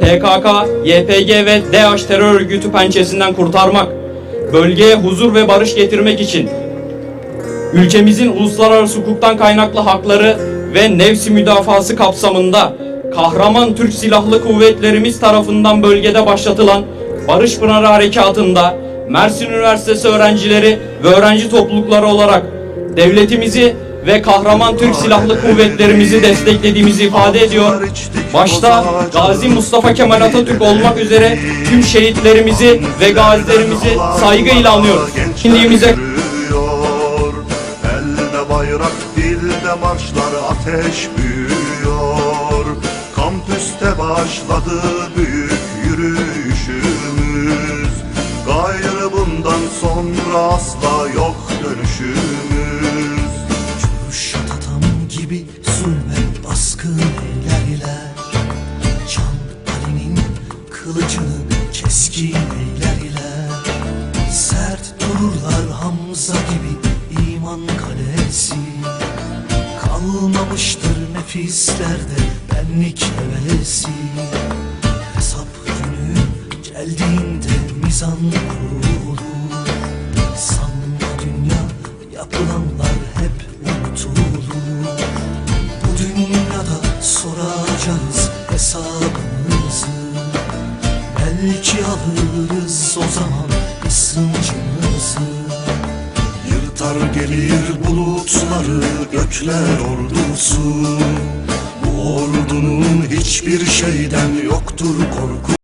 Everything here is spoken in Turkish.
PKK, YPG ve DAEŞ terör örgütü pençesinden kurtarmak, bölgeye huzur ve barış getirmek için ülkemizin uluslararası hukuktan kaynaklı hakları ve nefsi müdafası kapsamında kahraman Türk Silahlı Kuvvetlerimiz tarafından bölgede başlatılan Barış Pınarı Harekatı'nda Mersin Üniversitesi öğrencileri ve öğrenci toplulukları olarak devletimizi ve kahraman Türk Silahlı Kuvvetlerimizi desteklediğimizi ifade ediyor. Başta Gazi Mustafa Kemal Atatürk olmak üzere tüm şehitlerimizi ve gazilerimizi saygıyla anıyoruz. Kimliğimize Elde bayrak dilde marşlar ateş büyüyor Kampüste başladı büyük yürüyüşümüz Gayrı bundan sonra asla yok dönüşümüz gibi zulme baskın eylerler. Can Ali'nin kılıcını keskin eylerler. Sert dururlar Hamza gibi iman kalesi. Kalmamıştır nefislerde benlik hevesi. Hesap günü geldiğinde mizan kurulur. Sanma dünya yapılanlar Belki alırız o zaman ısıncımızı. Yırtar gelir bulutları gökler ordusu. Bu ordunun hiçbir şeyden yoktur korku